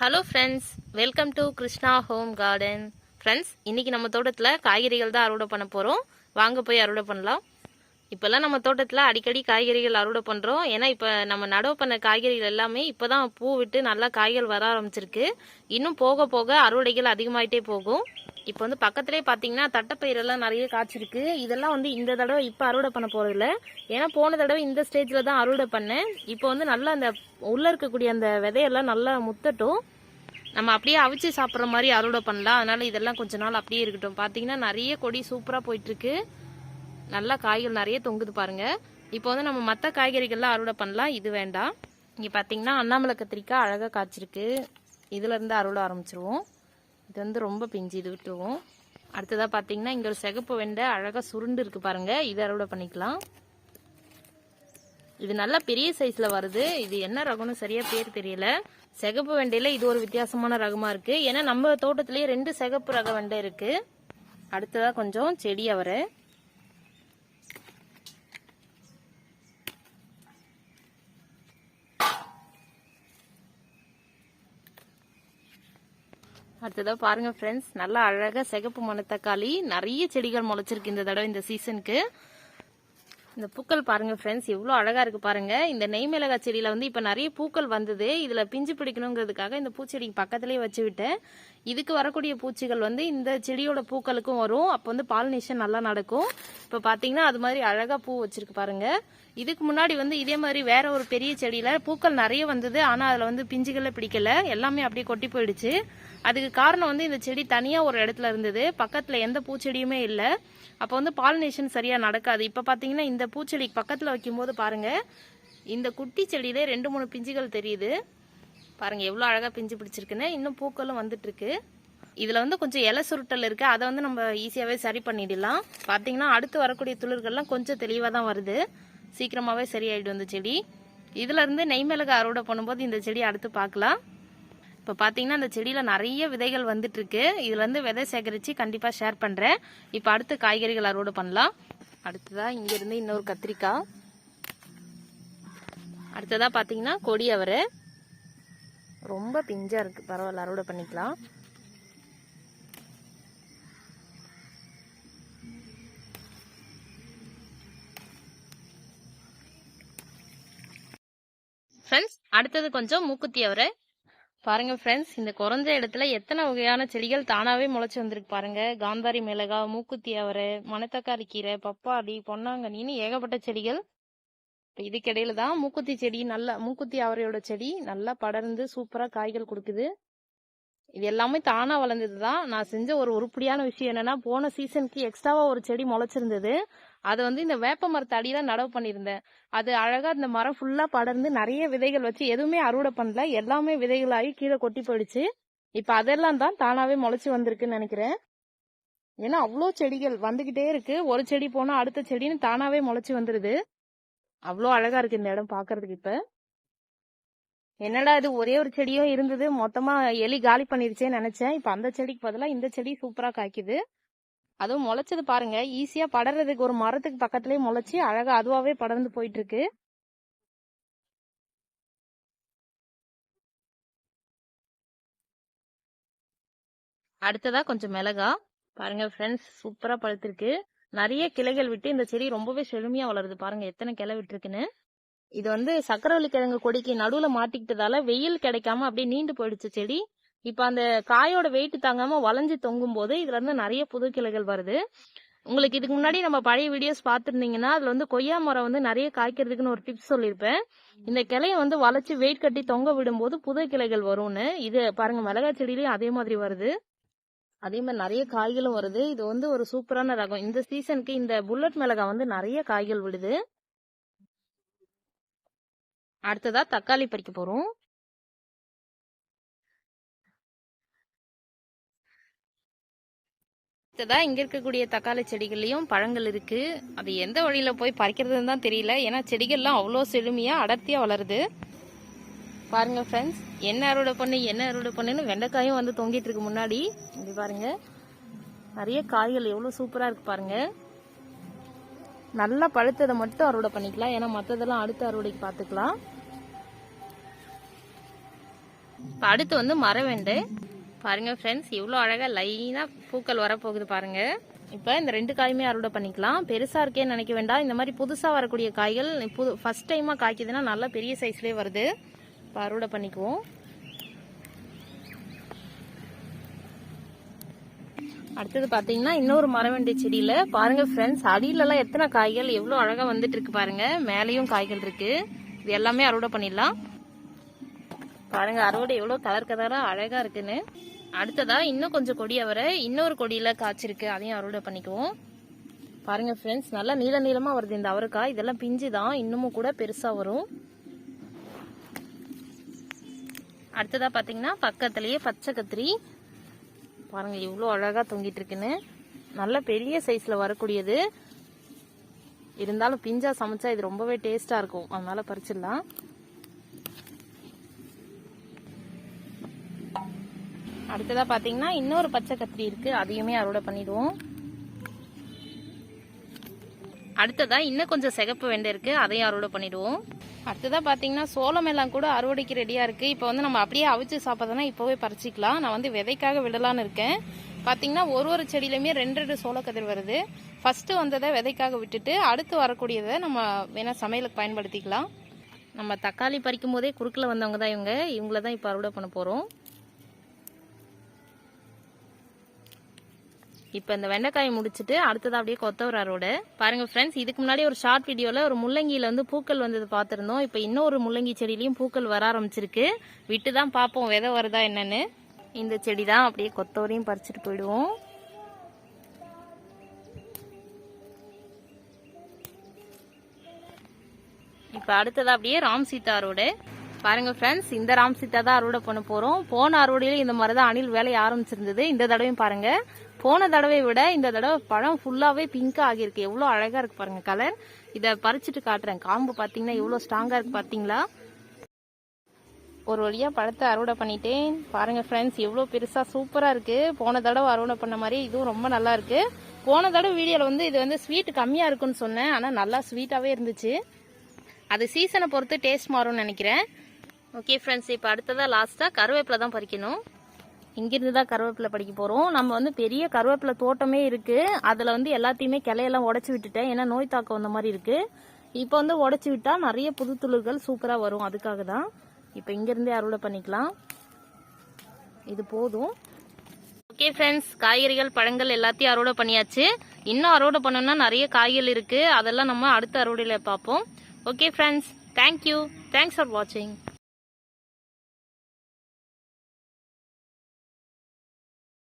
Hello friends welcome to Krishna home garden friends இன்னைக்கு நம்ம தோட்டத்தில் காய்கறிகள் தான் அறுவடை பண்ண போகிறோம் வாங்க போய் அறுவடை பண்ணலாம். இப்போல்லாம் நம்ம தோட்டத்தில் அடிக்கடி காய்கறிகள் அறுவடை பண்ணுறோம் ஏன்னா இப்போ நம்ம நடவு பண்ண காய்கறிகள் எல்லாமே இப்போ தான் பூ விட்டு நல்லா காய்கள் வர ஆரம்பிச்சிருக்கு. இன்னும் போக போக அறுவடைகள் அதிகமாயிட்டே போகும். இப்போ வந்து பக்கத்துலேயே பார்த்தீங்கன்னா தட்டைப்பயிரெல்லாம் நிறைய காய்ச்சிருக்கு. இதெல்லாம் வந்து இந்த தடவை இப்போ அறுவடை பண்ண போகிறதில்ல ஏன்னா போன தடவை இந்த ஸ்டேஜில் தான் அறுவடை பண்ணேன். இப்போ வந்து நல்லா அந்த உள்ளே இருக்கக்கூடிய அந்த விதையெல்லாம் நல்லா முத்தட்டும். நம்ம அப்படியே அவிச்சு சாப்பிட்ற மாதிரி அறுவடை பண்ணலாம். அதனால இதெல்லாம் கொஞ்ச நாள் அப்படியே இருக்கட்டும். பார்த்தீங்கன்னா நிறைய கொடி சூப்பராக போயிட்டுருக்கு நல்லா காய்கள் நிறைய தொங்குது பாருங்க. இப்போ வந்து நம்ம மற்ற காய்கறிகள்லாம் அறுவடை பண்ணலாம். இது வேண்டாம். இங்கே பார்த்தீங்கன்னா அண்ணாமலை கத்திரிக்காய் அழகாக காய்ச்சிருக்கு இதுலேருந்து அறுவடை ஆரம்பிச்சிருவோம். இது வந்து ரொம்ப பிஞ்சு இது விட்டுருவோம் அடுத்ததாக பார்த்தீங்கன்னா இங்கே ஒரு சிகப்பு வெண்டை அழகாக சுருண்டு இருக்குது பாருங்கள் இது அறுவடை பண்ணிக்கலாம். இது நல்லா பெரிய சைஸில் வருது. இது என்ன ரகம்னு சரியாக பேர் தெரியல. சிகப்பு வெண்டையில் இது ஒரு வித்தியாசமான ரகமாக இருக்குது ஏன்னா நம்ம தோட்டத்திலேயே ரெண்டு சிகப்பு ரக வெண்டை இருக்குது அடுத்ததாக கொஞ்சம் செடி அவரை. அடுத்ததாக பாருங்கள் ஃப்ரெண்ட்ஸ் நல்லா அழகாக சிகப்பு மணத்தக்காளி நிறைய செடிகள் முளைச்சிருக்கு இந்த தடவை இந்த சீசனுக்கு இந்த பூக்கள் பாருங்கள் ஃப்ரெண்ட்ஸ் எவ்வளோ அழகாக இருக்குது பாருங்கள் இந்த நெய் மிளகாய் செடியில் வந்து இப்போ நிறைய பூக்கள் வந்தது. இதில் பிஞ்சு பிடிக்கணுங்கிறதுக்காக இந்த பூச்செடிக்கு பக்கத்துலேயே வச்சு விட்டேன். இதுக்கு வரக்கூடிய பூச்சிகள் வந்து இந்த செடியோட பூக்களுக்கும் வரும். அப்போ வந்து பாலினேஷன் நல்லா நடக்கும். இப்போ பார்த்தீங்கன்னா அது மாதிரி அழகாக பூ வச்சுருக்கு பாருங்கள் இதுக்கு முன்னாடி வந்து இதே மாதிரி வேற ஒரு பெரிய செடியில பூக்கள் நிறைய வந்தது. ஆனா அதுல வந்து பிஞ்சுகளே பிடிக்கல. எல்லாமே அப்படியே கொட்டி போயிடுச்சு. அதுக்கு காரணம் வந்து இந்த செடி தனியா ஒரு இடத்துல இருந்தது. பக்கத்துல எந்த பூச்செடியுமே இல்லை. அப்போ வந்து பாலினேஷன் சரியா நடக்காது. இப்ப பாத்தீங்கன்னா இந்த பூச்செடி பக்கத்துல வைக்கும்போது பாருங்க இந்த குட்டி செடியிலே ரெண்டு மூணு பிஞ்சுகள் தெரியுது. பாருங்க எவ்வளவு அழகா பிஞ்சு பிடிச்சிருக்குன்னு. இன்னும் பூக்களும் வந்துட்டு இருக்கு இதுல வந்து கொஞ்சம் இலை சுருட்டல் இருக்கு. அதை வந்து நம்ம ஈஸியாவே சரி பண்ணிடலாம். பாத்தீங்கன்னா அடுத்து வரக்கூடிய துளிர்கள்லாம் கொஞ்சம் தெளிவா தான் வருது. சீக்கிரமாகவே சரியாயிடும் அந்த செடி. இதுலேருந்து நெய் மிளகு அறுவடை பண்ணும்போது இந்த செடி அடுத்து பார்க்கலாம். இப்போ பார்த்தீங்கன்னா அந்த செடியில் நிறைய விதைகள் வந்துட்டுருக்கு. இதுலேருந்து விதை சேகரித்து கண்டிப்பாக ஷேர் பண்ணுறேன் இப்போ அடுத்து காய்கறிகள் அறுவடை பண்ணலாம். அடுத்ததாக இங்கேருந்து இன்னொரு கத்திரிக்காய். அடுத்ததாக பார்த்தீங்கன்னா கொடி அவரை. ரொம்ப பிஞ்சாக இருக்குது பரவாயில்ல அறுவடை பண்ணிக்கலாம். அடுத்தது கொஞ்சம் மூக்குத்தி அவரை பாருங்க ஃப்ரெண்ட்ஸ் இந்த குறைஞ்ச இடத்துல எத்தனை வகையான செடிகள் தானாவே முளைச்சு வந்திருக்கு பாருங்க. காந்தாரி மிளகா மூக்குத்தி அவரை மணத்தக்காளி கீரை பப்பாளி பொன்னாங்கண்ணின்னு ஏகப்பட்ட செடிகள். இப்போ இதுக்கிடையில தான் மூக்குத்தி செடி நல்லா மூக்குத்தி அவரையோட செடி நல்லா படர்ந்து சூப்பரா காய்கள் கொடுக்குது. இது எல்லாமே தானா வளர்ந்தது தான் நான் செஞ்ச ஒரு உருப்படியான விஷயம் என்னன்னா போன சீசனுக்கு எக்ஸ்ட்ராவா ஒரு செடி முளைச்சிருந்தது. அது வந்து இந்த வேப்ப மரத்து அடியில நடவு பண்ணியிருந்தேன். அது அழகா இந்த மரம் ஃபுல்லா படர்ந்து நிறைய விதைகள் வச்சு எதுவுமே அறுவடை பண்ணல. எல்லாமே விதைகளாகி கீழே கொட்டி போயிடுச்சு. இப்ப அதெல்லாம் தான் தானாவே முளைச்சு வந்திருக்குன்னு நினைக்கிறேன். ஏன்னா அவ்வளோ செடிகள் வந்துகிட்டே இருக்கு. ஒரு செடி போனா அடுத்த செடின்னு தானாவே முளைச்சு வந்துருது. அவ்வளோ அழகா இருக்கு இந்த இடம் பாக்குறதுக்கு இப்ப. என்னடா இது? ஒரே ஒரு செடியும் இருந்தது. மொத்தமா எலி காலி பண்ணிருச்சேன்னு நினைச்சேன். இப்ப அந்த செடிக்கு பதிலாக இந்த செடி சூப்பரா காய்க்குது. அதுவும் முளைச்சது பாருங்க. ஈஸியா படறதுக்கு ஒரு மரத்துக்கு பக்கத்துலயே முளைச்சி அழகா அதுவாவே படர்ந்து போயிட்டு இருக்கு அடுத்ததா கொஞ்சம் மிளகா. பாருங்க ஃப்ரெண்ட்ஸ் சூப்பரா பழுத்திருக்கு. நிறைய கிளைகள் விட்டு இந்த செடி ரொம்பவே செழுமையா வளருது பாருங்க. எத்தனை கிளை விட்டுருக்குன்னு. இது வந்து சக்கரவள்ளி கிழங்கு கொடிக்கு நடுவுல மாட்டிக்கிட்டதால வெயில் கிடைக்காம அப்படியே நீண்டு போயிடுச்சு செடி. இப்ப அந்த காயோட வெயிட் தாங்காம வளைஞ்சு தொங்கும் போது இதுல இருந்து நிறைய புது கிளைகள் வருது. உங்களுக்கு இதுக்கு முன்னாடி நம்ம பழைய வீடியோஸ் பார்த்துருந்தீங்கன்னா அதுல வந்து கொய்யா மரம் வந்து நிறைய காய்க்கிறதுக்குன்னு ஒரு டிப்ஸ் சொல்லியிருப்பேன். இந்த கிளைய வந்து வளைச்சு வெயிட் கட்டி தொங்க விடும்போது புது கிளைகள் வரும்னு. இது பாருங்க மிளகாய் செடியிலயும் அதே மாதிரி வருது. அதே மாதிரி நிறைய காய்களும் வருது. இது வந்து ஒரு சூப்பரான ரகம். இந்த சீசனுக்கு இந்த புல்லட் மிளகாய் வந்து நிறைய காய்கள் விடுது அடுத்ததா தக்காளி பறிக்க போறோம். அடுத்ததாக இங்கே இருக்கக்கூடிய தக்காளி செடிகள்லேயும் பழங்கள் இருக்குது அது எந்த வழியில் போய் பறிக்கிறதுன்னு தான் தெரியல. ஏன்னா செடிகள்லாம் அவ்வளோ செழுமையாக அடர்த்தியாக வளருது. பாருங்கள் ஃப்ரெண்ட்ஸ் என்ன அறுவடை பண்ணு என்ன அறுவடை பண்ணுன்னு வெண்டைக்காயும் வந்து தொங்கிட்டு இருக்கு முன்னாடி. இப்படி பாருங்கள் நிறைய காய்கள் எவ்வளோ சூப்பராக இருக்குது பாருங்கள் நல்லா பழுத்ததை மட்டும் அறுவடை பண்ணிக்கலாம். ஏன்னா மற்றதெல்லாம் அடுத்த அறுவடைக்கு பார்த்துக்கலாம். இப்போ அடுத்து வந்து மரவெண்டு. பாருங்க ஃப்ரெண்ட்ஸ் எவ்வளோ அழகாக லைனாக பூக்கள் வரப்போகுது பாருங்க. இப்போ இந்த ரெண்டு காயுமே அறுவடை பண்ணிக்கலாம். பெருசாக இருக்கேன்னு நினைக்க வேண்டாம். இந்த மாதிரி புதுசாக வரக்கூடிய காய்கள் புது ஃபஸ்ட் டைமாக காய்க்குதுன்னா நல்லா பெரிய சைஸ்லேயே வருது. இப்போ அறுவடை பண்ணிக்குவோம். அடுத்தது பார்த்தீங்கன்னா இன்னொரு மரவண்டி செடியில் பாருங்கள் ஃப்ரெண்ட்ஸ் அடியிலலாம் எத்தனை காய்கள் எவ்வளோ அழகாக வந்துட்டு இருக்கு பாருங்கள் மேலேயும் காய்கள் இருக்குது இது எல்லாமே அறுவடை பண்ணிடலாம். பாருங்க அறுவடை எவ்வளோ கலர் கலராக அழகாக இருக்குன்னு. அடுத்ததா இன்னும் கொஞ்சம் கொடி அவரை இன்னொரு கொடியில் காய்ச்சிருக்கு அதையும் அறுவடை பண்ணிக்குவோம். பாருங்க ஃப்ரெண்ட்ஸ் நல்லா நீள நீளமாக வருது இந்த அவரைக்காய். இதெல்லாம் பிஞ்சு தான் இன்னமும் கூட பெருசாக வரும். அடுத்ததா பார்த்தீங்கன்னா பக்கத்துலேயே பச்சை கத்திரி. பாருங்க இவ்வளோ அழகாக தொங்கிட்டு இருக்குன்னு. நல்ல பெரிய சைஸில் வரக்கூடியது. இருந்தாலும் பிஞ்சா சமைச்சா இது ரொம்பவே டேஸ்டா இருக்கும். அதனால பறிச்சிடலாம். அடுத்ததா பார்த்தீங்கன்னா இன்னொரு பச்சை கத்திரி இருக்கு. அதையுமே அறுவடை பண்ணிடுவோம். அடுத்ததா இன்னும் கொஞ்சம் சிகப்பு வெண்டை இருக்கு. அதையும் அறுவடை பண்ணிடுவோம். அடுத்ததா பாத்தீங்கன்னா சோளம் எல்லாம் கூட அறுவடைக்கு ரெடியா இருக்கு. இப்போ வந்து நம்ம அப்படியே அவிச்சு சாப்பிட்றதுனா இப்போவே பறிச்சிக்கலாம். நான் வந்து விதைக்காக விடலான்னு இருக்கேன். பாத்தீங்கன்னா ஒரு ஒரு செடியிலுமே ரெண்டு ரெண்டு சோளக்கதிர் வருது. ஃபர்ஸ்ட் வந்ததை விதைக்காக விட்டுட்டு அடுத்து வரக்கூடியதை நம்ம வேணா சமையலுக்கு பயன்படுத்திக்கலாம். நம்ம தக்காளி பறிக்கும் போதே குறுக்கில் வந்தவங்க தான் இவங்க. இவங்கள தான் இப்போ அறுவடை பண்ண போறோம். இப்போ இந்த வெண்டைக்காயை முடிச்சுட்டு அடுத்ததாக அப்படியே கொத்தவர் அரோடு பாருங்க ஃப்ரெண்ட்ஸ் இதுக்கு முன்னாடி ஒரு ஷார்ட் வீடியோவில் ஒரு முள்ளங்கியில் வந்து பூக்கள் வந்தது பார்த்துருந்தோம். இப்போ இன்னொரு முள்ளங்கி செடியிலையும் பூக்கள் வர ஆரம்பிச்சிருக்கு. விட்டு தான் பார்ப்போம் விதை வருதா என்னன்னு. இந்த செடி தான் அப்படியே கொத்தவரையும் பறிச்சுட்டு போயிடுவோம். இப்போ அடுத்ததாக அப்படியே ராம் சீதாரோட பாருங்கள் பாருங்க ஃப்ரெண்ட்ஸ் இந்த ராம் சீதா தான் அறுவடை பண்ண போறோம். போன அறுவடையில இந்த மாதிரி தான் அணில் வேலை ஆரம்பிச்சிருந்தது. இந்த தடவையும் பாருங்க. போன தடவை விட இந்த தடவை பழம் ஃபுல்லாவே பிங்கா ஆகியிருக்கு. எவ்வளோ அழகா இருக்கு பாருங்க கலர் இதை பறிச்சுட்டு காட்டுறேன். காம்பு பாத்தீங்கன்னா எவ்வளோ ஸ்ட்ராங்கா இருக்கு பாத்தீங்களா? ஒரு வழியா பழத்தை அறுவடை பண்ணிட்டேன். பாருங்க ஃப்ரெண்ட்ஸ் எவ்வளோ பெருசா சூப்பரா இருக்கு. போன தடவை அறுவடை பண்ண மாதிரி இதுவும் ரொம்ப நல்லா இருக்கு. போன தடவை வீடியோல வந்து இது வந்து ஸ்வீட் கம்மியா இருக்குன்னு சொன்னேன். ஆனா நல்லா ஸ்வீட்டாவே இருந்துச்சு. அது சீசனை பொறுத்து டேஸ்ட் மாறும்னு நினைக்கிறேன். ஓகே ஃப்ரெண்ட்ஸ் இப்போ அடுத்ததாக லாஸ்ட்டாக கருவேப்பிலை தான் பறிக்கணும். இங்கிருந்து தான் கருவேப்பிலை படிக்க போகிறோம் நம்ம வந்து பெரிய கருவேப்பிலை தோட்டமே இருக்குது அதில் வந்து எல்லாத்தையுமே கிளையெல்லாம் உடச்சி விட்டுட்டேன். ஏன்னா நோய் தாக்கம் வந்த மாதிரி இருக்குது இப்போ வந்து உடச்சி விட்டால் நிறைய புது துளிர்கள் சூப்பராக வரும். அதுக்காக தான் இப்போ இங்கேருந்தே அறுவடை பண்ணிக்கலாம். இது போதும். ஓகே ஃப்ரெண்ட்ஸ் காய்கறிகள் பழங்கள் எல்லாத்தையும் அறுவடை பண்ணியாச்சு. இன்னும் அறுவடை பண்ணணும்னா நிறைய காய்கள் இருக்குது அதெல்லாம் நம்ம அடுத்த அறுவடையில் பார்ப்போம். Okay friends thank you thanks for வாட்சிங்